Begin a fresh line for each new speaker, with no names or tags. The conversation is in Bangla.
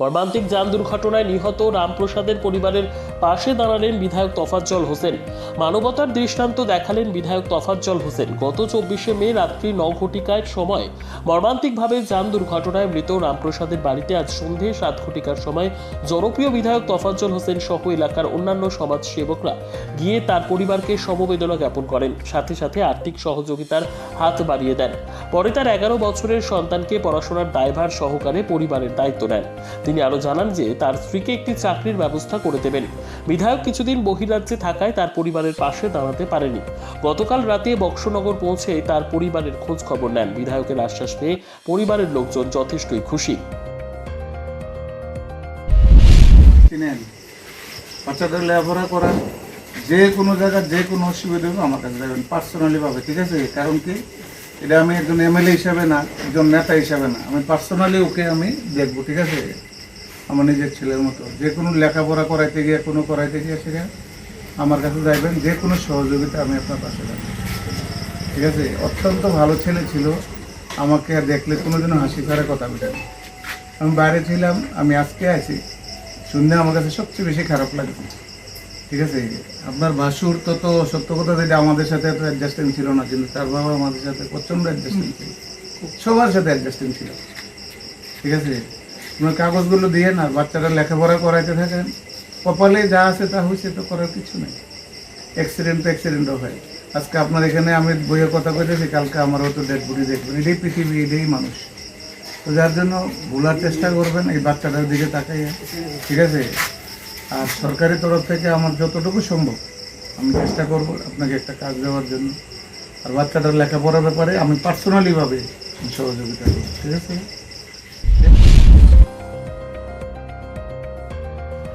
মর্মান্তিক যান দুর্ঘটনায় নিহত রামপ্রসাদের পরিবারের পাশে দাঁড়ালেন বিধায়ক তফাজ্জল হোসেন। মানবতার দৃষ্টান্ত দেখালেন বিধায়ক তফাজ্জল হোসেন। গত চব্বিশে মে রাত্রি ন ঘটিকার সময় মর্মান্তিকভাবে যান দুর্ঘটনায় মৃত রামপ্রসাদের বাড়িতে আজ সন্ধে সাত ঘটিকার সময় জনপ্রিয় বিধায়ক তফাজ্জল হোসেন সহ এলাকার অন্যান্য সমাজসেবকরা গিয়ে তার পরিবারকে সমবেদনা জ্ঞাপন করেন। সাথে সাথে আর্থিক সহযোগিতার হাত বাড়িয়ে দেন। পরে তার এগারো বছরের সন্তানকে পড়াশোনার দায়ভার সহকারে পরিবারের দায়িত্ব নেন। তিনি আরও জানান যে তার স্ত্রীকে একটি চাকরির ব্যবস্থা করে দেবেন। বিধায়ক কিছুদিন বহিরাজ্যে থাকায় তার পরিবারের পাশে দাঁড়াতে পারেনি। গতকাল রাতে বক্সনগর পৌঁছে তার পরিবারের খোঁজ খবর নেন। বিধায়কের আশ্বাস পেয়ে পরিবারের লোকজন যথেষ্টই খুশি।
বাচ্চাদের লেখাপড়া করা যে কোনো জায়গায় যে কোনো অসুবিধা হবে আমার কাছে যাবেন পার্সোনালি ভাবে, ঠিক আছে? কারণ কি? এটা আমি একজন এমএলএ হিসাবে না, একজন নেতা হিসাবে না। আমি পার্সোনালি ওকে আমি দেখব, ঠিক আছে? আমার নিজের ছেলের মতো। যে কোনো লেখাপড়া করাইতে গিয়ে, কোনো করাইতে গিয়ে সেটা আমার কাছে যাইবেন, যে কোনো সহযোগিতা আমি আপনার পাশে থাকব ঠিক আছে? অত্যন্ত ভালো ছেলে ছিল। আমাকে আর দেখলে কোনোদিনও হাসি ফেরার কথা না। আমি বাইরে ছিলাম, আমি আজকে আছি শুনলে আমার কাছে সবচেয়ে বেশি খারাপ লাগছে। ঠিক আছে? আপনার ভাসুর তো তো সত্য কথা যেটা আমাদের সাথে এত অ্যাডজাস্টিং ছিল না, কিন্তু তার বাবা আমাদের সাথে প্রচণ্ড অ্যাডজাস্টিং ছিল। সবার সাথে অ্যাডজাস্টিং ছিল। ঠিক আছে? আপনার কাগজগুলো দিয়ে না, বাচ্চারা লেখাপড়া করাইতে থাকেন কপালে যা আছে তা হয়েছে তো করার কিছু নেই। অ্যাক্সিডেন্ট তো অ্যাক্সিডেন্টও হয়। আজকে আপনার এখানে আমি বইয়ের কথা কইতেছি, কালকে আমার হয়তো ডেড বডি দেখবেন। এটাই পৃথিবী, এটাই মানুষ। তো যার জন্য ভোলার চেষ্টা করবেন, এই বাচ্চাটার দিকে তাকাইয়া। ঠিক আছে? আর সরকারি তরফ থেকে আমার যতটুকু সম্ভব, আমি চেষ্টা করব আপনাকে একটা কাজ দেওয়ার জন্য। আর বাচ্চাটার লেখাপড়ার ব্যাপারে আমি পার্সোনালিভাবে সহযোগিতা করব। ঠিক আছে?